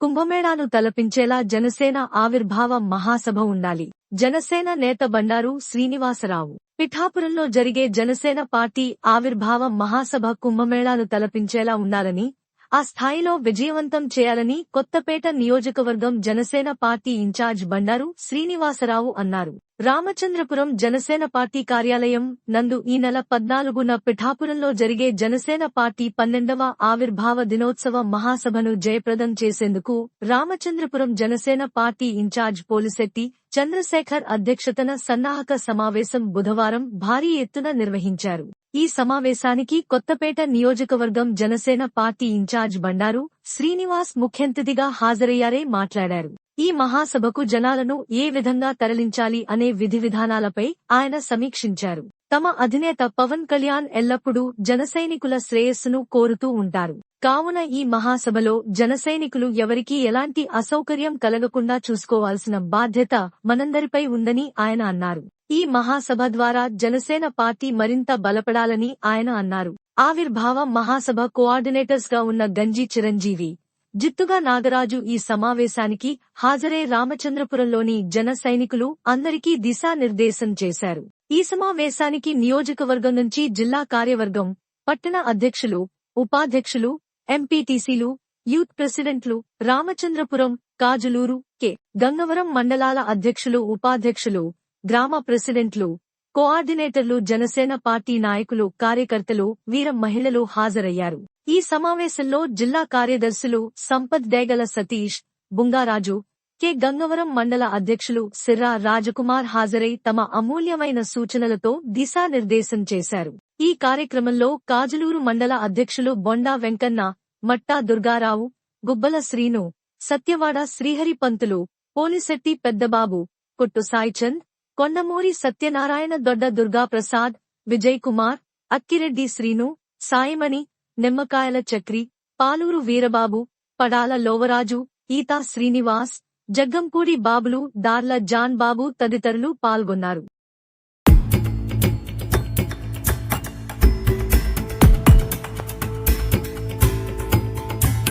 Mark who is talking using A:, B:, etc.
A: కుంభమేళాను తలపించేలా జనసేన ఆవిర్భావ మహాసభ ఉండాలి. జనసేన నేత బండారు శ్రీనివాసరావు. పిఠాపురంలో జరిగే జనసేన పార్టీ ఆవిర్భావ మహాసభ కుంభమేళాను తలపించేలా ఉండాలని ఆ స్థాయిలో విజయవంతం చేయాలని కొత్తపేట నియోజకవర్గం Janasena party in charge Bandaru Srinivasarao అన్నారు. రామచంద్రపురం జనసేన పార్టీ కార్యాలయం నందు ఈ నెల పద్నాలుగున పిఠాపురంలో జరిగే జనసేన పార్టీ పన్నెండవ ఆవిర్భావ దినోత్సవ మహాసభను జయప్రదం చేసేందుకు Ramachandrapuram Janasena party in charge Polisetti Chandrasekhar అధ్యక్షతన సన్నాహక సమావేశం బుధవారం భారీ ఎత్తున నిర్వహించారు. ఈ సమావేశానికి కొత్తపేట నియోజకవర్గం Janasena party in charge Bandaru Srinivas ముఖ్యంతిథిగా హాజరయ్యారే మాట్లాడారు. ఈ మహాసభకు జనాలను ఏ విధంగా తరలించాలి అనే విధి విధానాలపై ఆయన సమీక్షించారు. తమ అధినేత పవన్ కళ్యాణ్ ఎల్లప్పుడూ జనసైనికుల శ్రేయస్సును కోరుతూ ఉంటారు. కావున ఈ మహాసభలో జనసైనికులు ఎవరికీ ఎలాంటి అసౌకర్యం కలగకుండా చూసుకోవాల్సిన బాధ్యత మనందరిపై ఉందని ఆయన అన్నారు. ఈ మహాసభ ద్వారా జనసేన పార్టీ మరింత బలపడాలని ఆయన అన్నారు. ఆవిర్భావ మహాసభ కోఆర్డినేటర్స్గా ఉన్న గంజి చిరంజీవి జిత్తుగా నాగరాజు ఈ సమావేశానికి హాజరై రామచంద్రపురంలోని జన సైనికులు అందరికీ దిశానిర్దేశం చేశారు. ఈ సమావేశానికి నియోజకవర్గం నుంచి జిల్లా కార్యవర్గం పట్టణ అధ్యక్షులు ఉపాధ్యక్షులు ఎంపీటీసీలు యూత్ ప్రెసిడెంట్లు రామచంద్రపురం కాజులూరు కె. గంగవరం మండలాల అధ్యక్షులు ఉపాధ్యక్షులు గ్రామ ప్రెసిడెంట్లు కోఆర్డినేటర్లు జనసేన పార్టీ నాయకులు కార్యకర్తలు వీర మహిళలు హాజరయ్యారు. ఈ సమావేశంలో జిల్లా కార్యదర్శులు సంపత్ డేగల సతీష్ బుంగారాజు కె. గంగవరం మండల అధ్యక్షులు సిర్రా రాజకుమార్ హాజరై తమ అమూల్యమైన సూచనలతో దిశానిర్దేశం చేశారు. ఈ కార్యక్రమంలో కాజలూరు మండల అధ్యక్షులు బొండా వెంకన్న మట్టా దుర్గారావు గుబ్బల శ్రీను సత్యవాడ శ్రీహరి పంతులు పోలిశెట్టి పెద్దబాబు కొట్టు సాయిచంద్ కొండమూరి సత్యనారాయణ దొడ్డ దుర్గాప్రసాద్ విజయ్ కుమార్ అక్కిరెడ్డి శ్రీను సాయిమణి నిమ్మకాయల చక్రి పాలూరు వీరబాబు పడాల లోవరాజు ఈతా శ్రీనివాస్ జగ్గంపూడి బాబులు దార్ల జాన్ బాబు తదితరులు పాల్గొన్నారు.